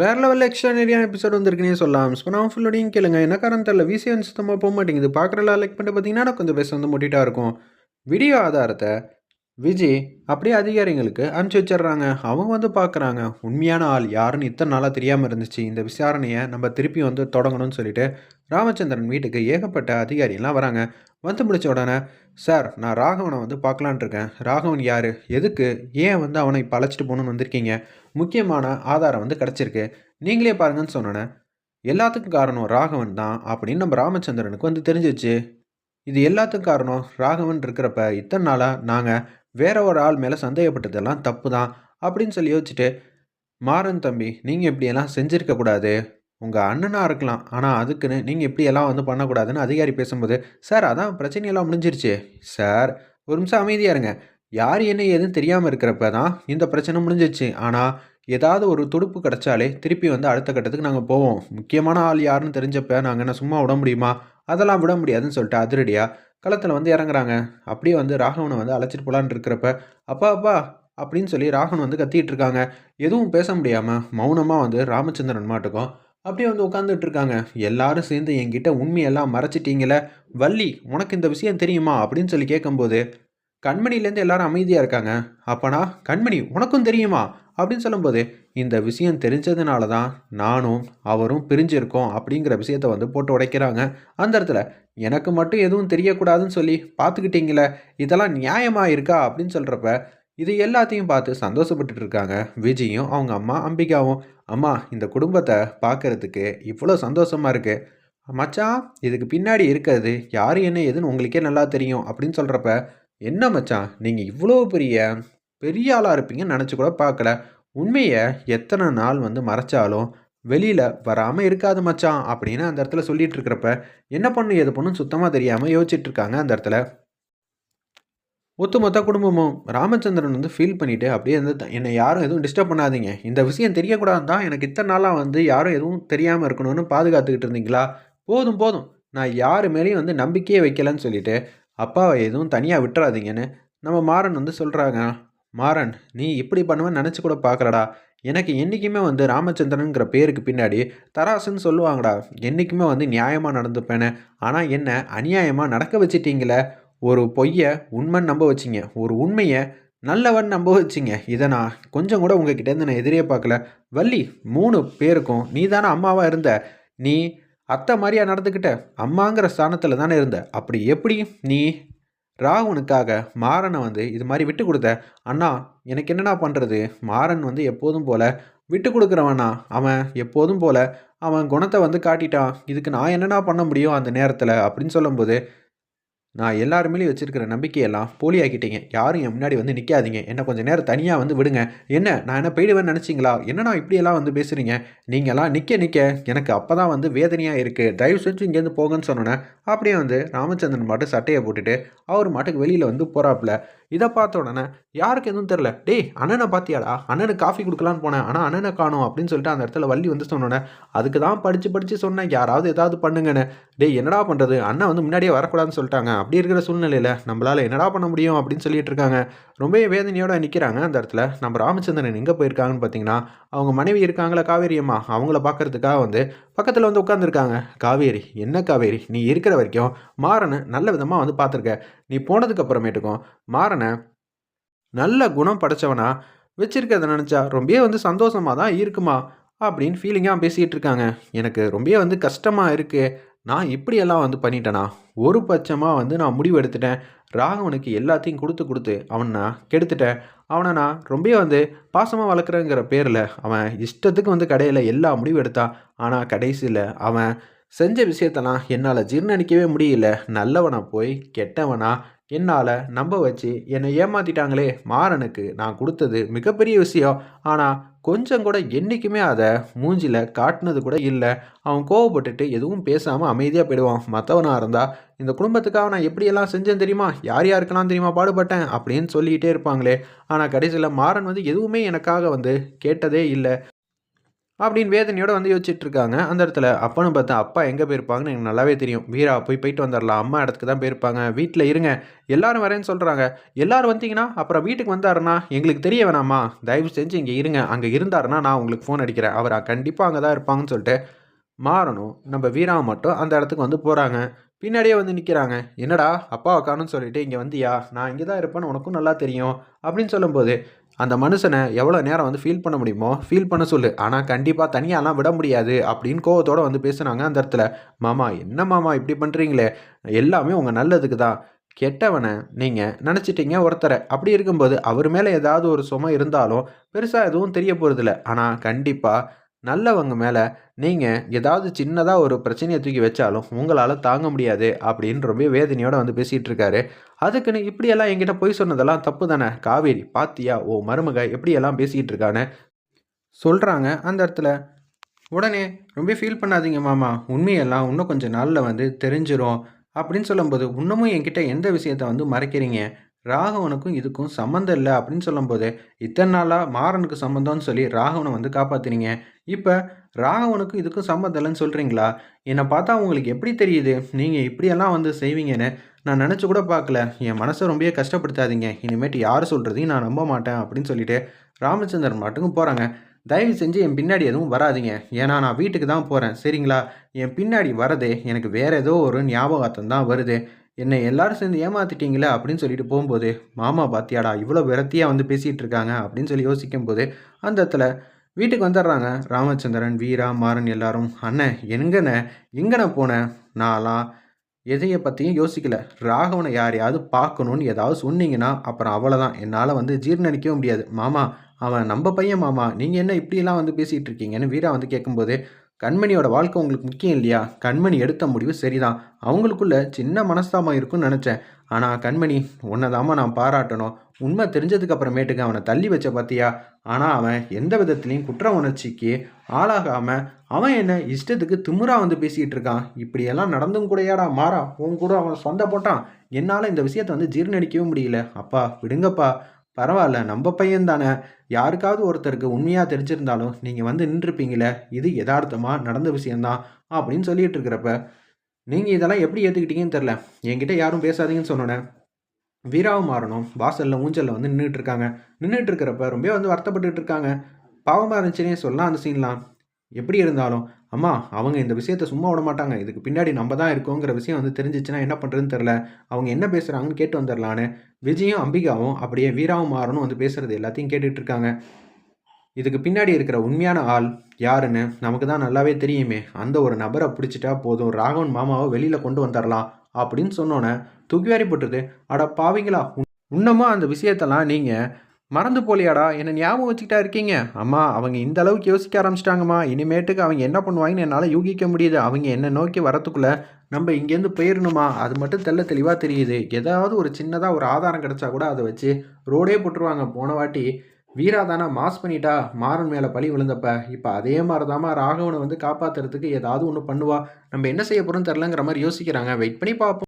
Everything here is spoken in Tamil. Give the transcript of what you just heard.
வேற லெவலில் எக்ஸ்ட்ரானரியான எபிசோட் வந்திருக்குன்னே சொல்லலாம். ஸோ நான் ஃபுல்லோடையும் கேளுங்க. என்ன காரணம் தெரியல? விசி வந்து சுத்தமாக போக மாட்டேங்குது. பார்க்குறலாம் லைக் பண்ணிட்டு பார்த்தீங்கன்னா கொஞ்சம் பேச வந்து முட்டிட்டா இருக்கும். வீடியோ ஆதாரத்தை விஜய் அப்படியே அதிகாரிங்களுக்கு அனுப்பிச்சி வச்சிடுறாங்க. அவங்க வந்து பார்க்குறாங்க உண்மையான ஆள் யாருன்னு இத்தனை நாளாக தெரியாமல் இருந்துச்சு. இந்த விசாரணையை நம்ம திருப்பி வந்து தொடங்கணும்னு சொல்லிட்டு ராமச்சந்திரன் வீட்டுக்கு ஏகப்பட்ட அதிகாரிலாம் வராங்க. வந்து முடிச்ச உடனே சார் நான் ராகவனை வந்து பார்க்கலான் இருக்கேன். ராகவன் யார்? எதுக்கு? ஏன் வந்து அவனை இப்போ அழைச்சிட்டு போகணுன்னு வந்திருக்கீங்க? முக்கியமான ஆதாரம் வந்து கிடச்சிருக்கு. நீங்களே பாருங்கன்னு சொன்னோன்னே எல்லாத்துக்கும் காரணம் ராகவன் தான் அப்படின்னு நம்ம ராமச்சந்திரனுக்கு வந்து தெரிஞ்சிச்சு. இது எல்லாத்துக்கும் காரணம் ராகவன் இருக்கிறப்ப இத்தனை நாளாக நாங்கள் வேற ஒரு ஆள் மேலே சந்தேகப்பட்டதெல்லாம் தப்பு தான் அப்படின்னு சொல்லி யோசிச்சுட்டு மாறன் தம்பி நீங்கள் இப்படியெல்லாம் செஞ்சுருக்கக்கூடாது உங்கள் அண்ணனாக இருக்கலாம். ஆனால் அதுக்குன்னு நீங்கள் இப்படியெல்லாம் வந்து பண்ணக்கூடாதுன்னு அதிகாரி பேசும்போது சார் அதான் பிரச்சனையெல்லாம் முடிஞ்சிருச்சு. சார் ஒரு நிமிஷம் அமைதியாக இருங்க. யார் என்ன ஏதுன்னு தெரியாமல் இருக்கிறப்ப தான் இந்த பிரச்சனை முடிஞ்சிச்சு. ஆனால் ஏதாவது ஒரு துடுப்பு கிடச்சாலே திருப்பி வந்து அடுத்த கட்டத்துக்கு நாங்கள் போவோம். முக்கியமான ஆள் யாருன்னு தெரிஞ்சப்ப நாங்கள் என்ன சும்மா விட முடியுமா? அதெல்லாம் விட முடியாதுன்னு சொல்லிட்டு அதிரடியாக களத்தில் வந்து இறங்குறாங்க. அப்படியே வந்து ராகவனை வந்து அழைச்சிட்டு போகலான்னு இருக்கிறப்ப அப்பா அப்பா அப்படின்னு சொல்லி ராகவன் வந்து கத்திட்டு இருக்காங்க. எதுவும் பேச முடியாமல் மௌனமாக வந்து ராமச்சந்திரன் மாட்டுக்கும் அப்படியே வந்து உட்காந்துட்டு இருக்காங்க. எல்லாரும் சேர்ந்து என்கிட்ட உண்மையெல்லாம் மறைச்சிட்டீங்களே வள்ளி உனக்கு இந்த விஷயம் தெரியுமா? அப்படின்னு சொல்லி கேட்கும்போது கண்மணிலேருந்து எல்லாரும் அமைதியாக இருக்காங்க. அப்பனா கண்மணி உனக்கும் தெரியுமா? அப்படின்னு சொல்லும்போது இந்த விஷயம் தெரிஞ்சதுனால தான் நானும் அவரும் பிரிஞ்சிருக்கோம் அப்படிங்கிற விஷயத்த வந்து போட்டு உடைக்கிறாங்க. அந்த இடத்துல எனக்கு மட்டும் எதுவும் தெரியக்கூடாதுன்னு சொல்லி பார்த்துக்கிட்டீங்களே இதெல்லாம் நியாயமாக இருக்கா? அப்படின்னு சொல்கிறப்ப இது எல்லாத்தையும் பார்த்து சந்தோஷப்பட்டுட்டு இருக்காங்க. விஜயும் அவங்க அம்மா அம்பிகாவும் அம்மா இந்த குடும்பத்தை பார்க்கறதுக்கு இவ்வளோ சந்தோஷமாக இருக்குது மச்சான் இதுக்கு பின்னாடி இருக்கிறது யார் என்ன ஏதுன்னு உங்களுக்கே நல்லா தெரியும் அப்படின்னு சொல்கிறப்ப என்ன மச்சான் நீங்கள் இவ்வளோ பெரிய பெரிய ஆளாக இருப்பீங்கன்னு நினச்சி கூட பார்க்கல. உண்மையை எத்தனை நாள் வந்து மறைச்சாலும் வெளியில் வராமல் இருக்காது மச்சான் அப்படின்னு அந்த இடத்துல சொல்லிகிட்டு இருக்கிறப்ப என்ன பண்ணு எது பண்ணும் சுத்தமாக தெரியாமல் யோசிச்சுட்டு இருக்காங்க அந்த இடத்துல. ஒத்துமொத்த குடும்பமும் ராமச்சந்திரன் வந்து ஃபீல் பண்ணிவிட்டு அப்படியே வந்து என்னை யாரும் எதுவும் டிஸ்டர்ப் பண்ணாதீங்க. இந்த விஷயம் தெரியக்கூடாது தான் எனக்கு இத்தனை நாளாக வந்து யாரும் எதுவும் தெரியாமல் இருக்கணும்னு பாதுகாத்துக்கிட்டு இருந்தீங்களா? போதும் போதும். நான் யார் மேலேயும் வந்து நம்பிக்கையே வைக்கலன்னு சொல்லிட்டு அப்பாவை எதுவும் தனியாக விட்டுறாதீங்கன்னு நம்ம மாறன் வந்து சொல்கிறாங்க மாறன் நீ இப்படி பண்ணுவேன்னு நினச்சி கூட பார்க்குறடா எனக்கு என்றைக்குமே வந்து ராமச்சந்திரனுங்கிற பேருக்கு பின்னாடி தராசுன்னு சொல்லுவாங்கடா. என்றைக்குமே வந்து நியாயமாக நடந்துப்பேன்னு. ஆனால் என்ன அநியாயமாக நடக்க வச்சிட்டீங்களே? ஒரு பொய்யை உண்மைன்னு நம்ப வச்சிங்க. ஒரு உண்மையை நல்லவன் நம்ப வச்சிங்க. இதை நான் கொஞ்சம் கூட உங்ககிட்டேருந்து நான் எதிரே பார்க்கல. வள்ளி மூணு பேருக்கும் நீ தானே அம்மாவாக இருந்த? நீ அத்தை மாதிரியா நடந்துக்கிட்ட அம்மாங்கிற ஸ்தானத்தில் தானே இருந்த. அப்படி எப்படி நீ ராகுனுக்காக மாறனை வந்து இது மாதிரி விட்டு கொடுத்த? அண்ணா எனக்கு என்னண்ணா பண்ணுறது மாறன் வந்து எப்போதும் போல விட்டு கொடுக்குறவனா? அவன் எப்போதும் போல அவன் குணத்தை வந்து காட்டிட்டான். இதுக்கு நான் என்னென்னா பண்ண முடியும் அந்த நேரத்தில் அப்படின்னு சொல்லும்போது நான் எல்லாருமேலேயும் வச்சுருக்கிற வச்சிருக்கிற நம்பிக்கையெல்லாம் போலியாக்கிட்டீங்க யாரும் என் முன்னாடி வந்து நிற்காதீங்க என்ன கொஞ்சம் நேரம் தனியாக வந்து விடுங்க. என்ன நான் என்ன போயிடுவேன்னு நினச்சிங்களா? என்னண்ணா இப்படியெல்லாம் வந்து பேசுகிறீங்க நீங்களாம் நிற்க நிற்க எனக்கு அப்போ தான் வந்து வேதனையாக இருக்குது தயவு செஞ்சு இங்கேருந்து போங்கன்னு சொன்னோன்னே அப்படியே வந்து ராமச்சந்திரன் மாட்டு சட்டையை போட்டுட்டு அவர் மாட்டுக்கு வெளியில் வந்து போகிறாப்புல இதை பார்த்த உடனே யாருக்கு எதுவும் தெரில டேய் அண்ணனை பார்த்தியாடா? அண்ணனுக்கு காஃபி கொடுக்கலான்னு போனேன். ஆனால் அண்ணனை காணும் அப்படின்னு சொல்லிட்டு அந்த இடத்துல வள்ளி வந்து சொன்னோன்னே அதுக்கு தான் படித்து படித்து சொன்னேன். யாராவது ஏதாவது பண்ணுங்கன்னு. டேய் என்னடா பண்ணுறது அண்ணன் வந்து முன்னாடியே வரக்கூடாதுன்னு சொல்லிட்டாங்க. அப்படி இருக்கிற சூழ்நிலையில் நம்மளால் என்னடா பண்ண முடியும்? அப்படின்னு சொல்லிட்டு இருக்காங்க. ரொம்பவே வேதனையோட நிற்கிறாங்க அந்த இடத்துல. நம்ம ராமச்சந்திரன் எங்கே போயிருக்காங்கன்னு பார்த்தீங்கன்னா அவங்க மனைவி இருக்காங்களா காவேரியம்மா அவங்கள பார்க்கறதுக்காக வந்து பக்கத்தில் வந்து உட்காந்துருக்காங்க காவேரி என்ன காவேரி? நீ இருக்கிற வரைக்கும் மாறனை நல்ல விதமாக வந்து பார்த்துருக்க. நீ போனதுக்கு அப்புறமேட்டுக்கும் மாறனை நல்ல குணம் படைச்சவனா வச்சிருக்கிறத நினச்சா ரொம்பவே வந்து சந்தோஷமாக தான் இருக்குமா அப்படின்னு ஃபீலிங்காக பேசிகிட்டு இருக்காங்க. எனக்கு ரொம்பவே வந்து கஷ்டமாக இருக்குது நான் இப்படியெல்லாம் வந்து பண்ணிட்டேனா? ஒரு பட்சமாக வந்து நான் முடிவு எடுத்துட்டேன். ராகவனுக்கு எல்லாத்தையும் கொடுத்து கொடுத்து அவனை நான் கெடுத்துட்டேன். அவனை நான் ரொம்பவே வந்து பாசமாக வளர்க்குறேங்கிற பேரில் அவன் இஷ்டத்துக்கு வந்து கடையில் எல்லா முடிவும் எடுத்தான் ஆனால் கடைசியில் அவன் செஞ்ச விஷயத்தெல்லாம் என்னால் ஜீர்ணிக்கவே முடியல. நல்லவனாக போய் கெட்டவனா என்னால் நம்ப வச்சு என்னை ஏமாத்திட்டாங்களே மாறனுக்கு நான் கொடுத்தது மிகப்பெரிய விஷயம். ஆனால் கொஞ்சம் கூட என்றைக்குமே அதை மூஞ்சியில் காட்டினது கூட இல்லை. அவன் கோவப்பட்டுட்டு எதுவும் பேசாமல் அமைதியாக போயிடுவான். மற்றவனாக இருந்தால் இந்த குடும்பத்துக்காக நான் எப்படியெல்லாம் செஞ்சேன் தெரியுமா? யார் யாருக்கெல்லாம் தெரியுமா பாடுபட்டேன்? அப்படின்னு சொல்லிக்கிட்டே இருப்பாங்களே. ஆனால் கடைசியில் மாறன் வந்து எதுவுமே எனக்காக வந்து கேட்டதே இல்லை. அப்படின்னு வேதனையோட வந்து யோசிச்சுட்டு இருக்காங்க அந்த இடத்துல அப்பான்னு பார்த்தா அப்பா எங்கே போயிருப்பாங்கன்னு எனக்கு நல்லாவே தெரியும். வீரா போய் போயிட்டு வந்துடலாம் அம்மா இடத்துக்கு தான் போயிருப்பாங்க. வீட்டில் இருங்க. எல்லாரும் வரேன்னு சொல்கிறாங்க எல்லாரும் வந்தீங்கன்னா அப்புறம் வீட்டுக்கு வந்தாருன்னா எங்களுக்கு தெரிய வேணாமா? தயவு செஞ்சு இங்கே இருங்க. அங்கே இருந்தாருன்னா நான் உங்களுக்கு ஃபோன் அடிக்கிறேன். அவர் கண்டிப்பாக அங்கே தான் இருப்பாங்கன்னு சொல்லிட்டு மாறணும். நம்ம வீரா மட்டும் அந்த இடத்துக்கு வந்து போகிறாங்க பின்னாடியே வந்து நிற்கிறாங்க என்னடா அப்பா காணும்னு சொல்லிட்டு இங்கே வந்தியா? நான் இங்கே தான் இருப்பேன்னு உனக்கும் நல்லா தெரியும். அப்படின்னு சொல்லும்போது அந்த மனுஷனை எவ்வளோ நேரம் வந்து ஃபீல் பண்ண முடியுமோ ஃபீல் பண்ண சொல்லு. ஆனால் கண்டிப்பாக தனியாலாம் விட முடியாது அப்படின்னு கோவத்தோடு வந்து பேசுனாங்க அந்த இடத்துல. மாமா என்ன மாமா இப்படி பண்ணுறீங்களே எல்லாமே உங்கள் நல்லதுக்கு தான் கெட்டவனை நீங்கள் நினச்சிட்டீங்க ஒருத்தரை. அப்படி இருக்கும்போது அவர் மேலே ஏதாவது ஒரு சுமை இருந்தாலும் பெருசாக எதுவும் தெரிய போகிறதில்ல ஆனால் கண்டிப்பாக நல்லவங்க மேலே நீங்கள் ஏதாவது சின்னதாக ஒரு பிரச்சனையை தூக்கி வச்சாலும் உங்களால் தாங்க முடியாது அப்படின்னு ரொம்ப வேதனையோடு வந்து பேசிகிட்டு இருக்காரு. அதுக்குன்னு இப்படியெல்லாம் என்கிட்ட போய் சொன்னதெல்லாம் தப்பு தானே? காவேரி பாத்தியா ஓ மருமக எப்படியெல்லாம் பேசிக்கிட்டு இருக்கான்னு? சொல்கிறாங்க அந்த இடத்துல. உடனே ரொம்ப ஃபீல் பண்ணாதீங்க மாமா உண்மையெல்லாம் இன்னும் கொஞ்சம் நாளில் வந்து தெரிஞ்சிடும் அப்படின்னு சொல்லும்போது இன்னமும் என்கிட்ட எந்த விஷயத்த வந்து மறைக்கிறீங்க? ராகவனுக்கும் இதுக்கும் சம்மந்தம் இல்லை அப்படின்னு சொல்லும்போது இத்தனை நாளாக மாறனுக்கு சம்மந்தம்னு சொல்லி ராகவனை வந்து காப்பாற்றினீங்க இப்போ ராகவனுக்கும் இதுக்கும் சம்மந்தம் இல்லைன்னு சொல்கிறீங்களா என்னை பார்த்தா உங்களுக்கு எப்படி தெரியுது? நீங்கள் இப்படியெல்லாம் வந்து செய்வீங்கன்னு நான் நினச்சி கூட பார்க்கல. என் மனசை ரொம்பவே கஷ்டப்படுத்தாதீங்க. இனிமேட்டு யார் சொல்கிறதையும் நான் நம்ப மாட்டேன் அப்படின்னு சொல்லிட்டு ராமச்சந்திரன் மாட்டுக்கும் போகிறாங்க தயவு செஞ்சு என் பின்னாடி எதுவும் வராதிங்க. ஏன்னா நான் வீட்டுக்கு தான் போகிறேன் சரிங்களா? என் பின்னாடி வரதே எனக்கு வேறு ஏதோ ஒரு ஞாபகத்தம் தான் வருது. என்னை எல்லாரும் சேர்ந்து ஏமாத்திட்டீங்களே அப்படின்னு சொல்லிட்டு போகும்போது மாமா பாத்தியாடா இவ்வளோ விரத்தியாக வந்து பேசிகிட்டு இருக்காங்க அப்படின்னு சொல்லி யோசிக்கும் போது அந்த இடத்துல வீட்டுக்கு வந்துடுறாங்க. ராமச்சந்திரன் வீரா மாறன் எல்லாரும் அண்ணன் எங்கண்ணே? எங்கண்ண போனேன் நான்லாம் எதையை பற்றியும் யோசிக்கல. ராகவனை யாரையாவது பார்க்கணுன்னு ஏதாவது சொன்னீங்கன்னா அப்புறம் அவ்வளோதான் என்னால் வந்து ஜீர்ணிக்கவும் முடியாது. மாமா அவன் நம்ம பையன் மாமா. நீங்கள் என்ன இப்படிலாம் வந்து பேசிகிட்டு இருக்கீங்கன்னு வீரா வந்து கேட்கும்போது கண்மணியோட வாழ்க்கை உங்களுக்கு முக்கியம் இல்லையா? கண்மணி எடுத்த முடிவு சரிதான். அவங்களுக்குள்ள சின்ன மனஸ்தாபம் இருக்கும்னு நினச்சேன். ஆனால் கண்மணி உன்னதாமா நான் பாராட்டணும். உண்மை தெரிஞ்சதுக்கு அப்புறமேட்டுக்கு அவனை தள்ளி வச்ச பார்த்தியா ஆனால் அவன் எந்த விதத்துலையும் குற்ற உணர்ச்சிக்கு ஆளாகாமல் அவன் என்ன இஷ்டத்துக்கு திமுறா வந்து பேசிகிட்டு இருக்கான். இப்படியெல்லாம் நடந்தும் கூடையாடா மாறா. உன் கூட அவன் சொந்த போட்டான். என்னால் இந்த விஷயத்தை வந்து ஜீர்ணடிக்கவும் முடியல. அப்பா விடுங்கப்பா. பரவாயில்ல நம்ம பையன் தானே. யாருக்காவது ஒருத்தருக்கு உண்மையாக தெரிஞ்சிருந்தாலும் நீங்கள் வந்து நின்றுருப்பீங்களே இது யதார்த்தமாக நடந்த விஷயந்தான் அப்படின்னு சொல்லிட்டு இருக்கிறப்ப நீங்கள் இதெல்லாம் எப்படி ஏற்றுக்கிட்டீங்கன்னு தெரில என்கிட்ட யாரும் பேசாதீங்கன்னு சொன்னோன்னே வீராவும் மாறணும் வாசலில் ஊஞ்சலில் வந்து நின்றுட்டு இருக்காங்க நின்றுட்டு இருக்கிறப்ப ரொம்ப வந்து வருத்தப்பட்டுட்டு இருக்காங்க. பாவமாக இருந்துச்சுன்னே சொல்லலாம் அந்த சீன்லாம் எப்படி இருந்தாலும் அம்மா அவங்க இந்த விஷயத்த சும்மா விட மாட்டாங்க. இதுக்கு பின்னாடி நம்ம தான் இருக்கோங்கிற விஷயம் வந்து தெரிஞ்சிச்சுன்னா என்ன பண்ணுறதுன்னு தெரில அவங்க என்ன பேசுகிறாங்கன்னு கேட்டு வந்துடலான்னு விஜயும் அம்பிகாவும் அப்படியே வீராவும் மாறணும் வந்து பேசுகிறது எல்லாத்தையும் கேட்டுட்டு இருக்காங்க. இதுக்கு பின்னாடி இருக்கிற உண்மையான ஆள் யாருன்னு நமக்கு தான் நல்லாவே தெரியுமே. அந்த ஒரு நபரை பிடிச்சிட்டா போதும். ராகவன் மாமாவை வெளியில் கொண்டு வந்துடலாம் அப்படின்னு சொன்னோன்னே தூக்கிவாரி போட்டுருது. அட பாவிங்களா இன்னமும் அந்த விஷயத்தெல்லாம் நீங்கள் மறந்து போலியாடா என்ன ஞாபகம் வச்சுக்கிட்டா இருக்கீங்க? அம்மா அவங்க இந்த அளவுக்கு யோசிக்க ஆரம்பிச்சிட்டாங்கம்மா. இனிமேட்டுக்கு அவங்க என்ன பண்ணுவாங்கன்னு என்னால் யூகிக்க முடியுது. அவங்க என்ன நோக்கி வரத்துக்குள்ளே நம்ம இங்கேருந்து போயிடணுமா அது மட்டும் தெல்ல தெளிவாக தெரியுது. ஏதாவது ஒரு சின்னதாக ஒரு ஆதாரம் கிடச்சா கூட அதை வச்சு ரோடே போட்டுருவாங்க. போன வாட்டி வீரா தானே மாஸ் பண்ணிட்டா மாறன் மேலே பழி விழுந்தப்ப. இப்போ அதே மாதிரி தாமா ராகவனை வந்து காப்பாற்றுறதுக்கு ஏதாவது ஒன்று பண்ணுவா. நம்ம என்ன செய்ய போகிறோம்னு தெரிலங்கிற மாதிரி யோசிக்கிறாங்க. வெயிட் பண்ணி பார்ப்போம்